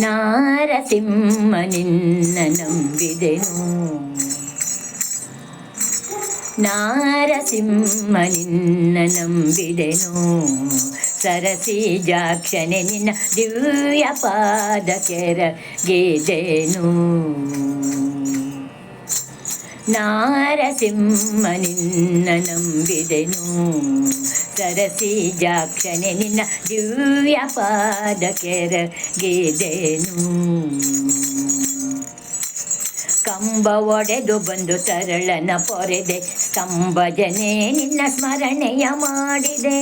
ನಾರಸಿಂಹ ನಿನ್ನ ನಂಬಿದೆನು ನಾರಸಿಂಹ ನಿನ್ನ ನಂಬಿದೆನು ಸರಸಿಜಾಕ್ಷನೆ ನಿನ್ನ ದಿವ್ಯ ಪಾದ ಕೆರಗಿದೆನು ನಾರಸಿಂಹ ನಿನ್ನ ನಂಬಿದೆನು ಸರಸಿಜಾಕ್ಷನೆ ನಿನ್ನ ದಿವ್ಯ ಪಾದ ಕೆರಗಿದೆನು ಕಂಬ ಒಡೆದು ಬಂದು ತರಳನ ಪೊರೆದೆ ಸ್ತಂಭಜನೆ ನಿನ್ನ ಸ್ಮರಣೆಯ ಮಾಡಿದೆ.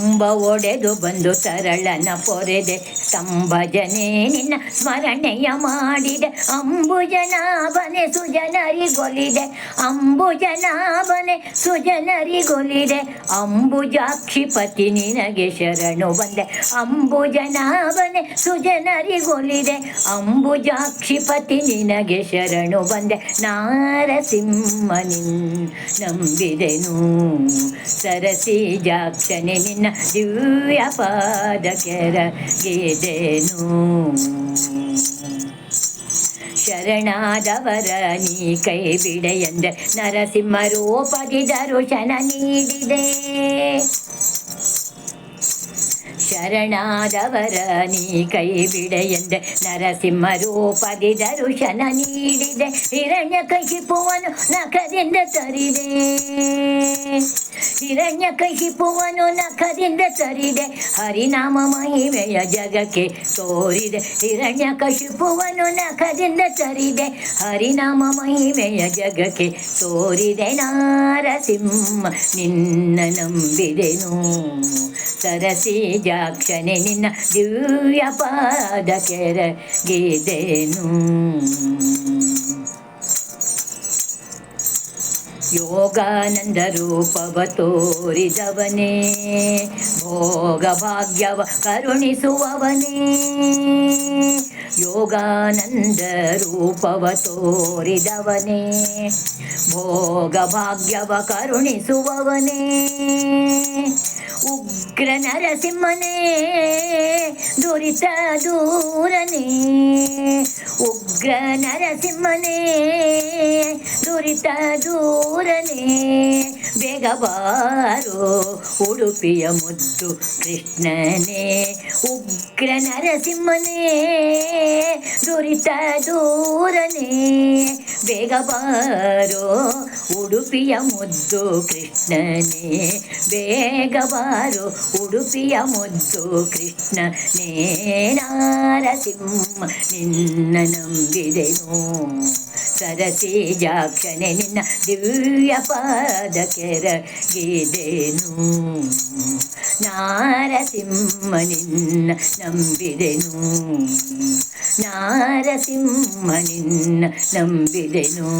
ಕಂಬ ಒಡೆದು ಬಂದು ಸರಳನ ಪೊರೆದೆ. ಸ್ತಂಭಜನೆ ನಿನ್ನ ಸ್ಮರಣೆಯ ಮಾಡಿದೆ. ಅಂಬುಜನಾಭನೆ ಸುಜನರಿಗೊಲಿದೆ ಅಂಬುಜನಾಭನೆ ಸುಜನರಿಗೊಲಿದೆ ಅಂಬುಜಾಕ್ಷಿಪತಿ ನಿನಗೆ ಶರಣು ಬಂದೆ. ಅಂಬುಜನಾಭನೆ ಸುಜನರಿಗೊಲಿದೆ ಅಂಬುಜಾಕ್ಷಿಪತಿ ನಿನಗೆ ಶರಣು ಬಂದೆ. ನಾರಸಿಂಹನಿನ್ ನಂಬಿದೆನು. ಸರಸಿ ಜಾಕ್ಷನೆ ನಿನ್ನ ದಿವ್ಯ ಪಾದ ಕೆರಗಿದೆನು ಶರಣಾದವರ ನೀ ಕೈ ಬಿಡೆಯಂದ ನರಸಿಂಹ ರೂಪದಿ ದರುಶನ ನೀಡಿದೆ. ಶರಣಾದವರ ನೀ ಕೈ ಬಿಡೆಯಂದೆ ನರಸಿಂಹ ರೂಪದಿ ದರುಶನ ನೀಡಿದೆ ಹಿರಣ್ಯ ಕಹಿಪುವನು ನಖದಿಂದ ತರಿದೆ ಹಿರಣ್ಯ ಕಹಿಪುವನು ನಖದಿಂದ ತರಿದೆ ಹರಿನಾಮ ಮಹಿಮೆಯ ಜಗಕ್ಕೆ ತೋರಿದೆ ಹಿರಣ್ಯ ಕಶಿಪುವನು ನಖದಿಂದ ತರಿದೆ ಹರಿನಾಮ ಮಹಿಮೆಯ ಜಗಕ್ಕೆ ತೋರಿದೆ ನಾರಸಿಂಹ ನಿನ್ನ ನಂಬಿದೆನು ಸರಸಿಜಾಕ್ಷನೆ ನಿನ್ನ ದಿವ್ಯ ಪಾದ ಕೆರಗಿದೆನು ಯೋಗಾನಂದ ರೂಪವ ತೋರಿದವನೇ, ಭೋಗ ಭಾಗ್ಯವ ಕರುಣಿಸುವವನೇ. ಯೋಗಾನಂದ ರೂಪವ ತೋರಿದವನೇ, ಭೋಗ ಭಾಗ್ಯವ ಕರುಣಿಸುವವನೇ. ఉగ్ర నరసింహనే దురిత దూరనే. ఉగ్ర నరసింహనే దురిత దూరనే. ಬೇಗ ಬಾರೋ ಉಡುಪಿಯ ಮುದ್ದು ಕೃಷ್ಣನೇ ಉಗ್ರ ನರಸಿಂಹನೇ ದುರಿತ ದೂರನೇ ಬೇಗ ಬಾರೋ ಉಡುಪಿಯ ಮುದ್ದು ಕೃಷ್ಣನೇ ಬೇಗ ಬಾರೋ ಉಡುಪಿಯ ಮುದ್ದು ಕೃಷ್ಣನೇ ನಾರಸಿಂಹ ನಿನ್ನ ನಂಬಿದೆನು ಸರಸಿಜಾಕ್ಷನೆ ನಿನ್ನ ದಿವ್ಯ ಪಾದ ಕೆರಗಿದೆನು. ನಾರಸಿಂಹ ನಿನ್ನ ನಂಬಿದೆನು. ನಾರಸಿಂಹ ನಿನ್ನ ನಂಬಿದೆನು.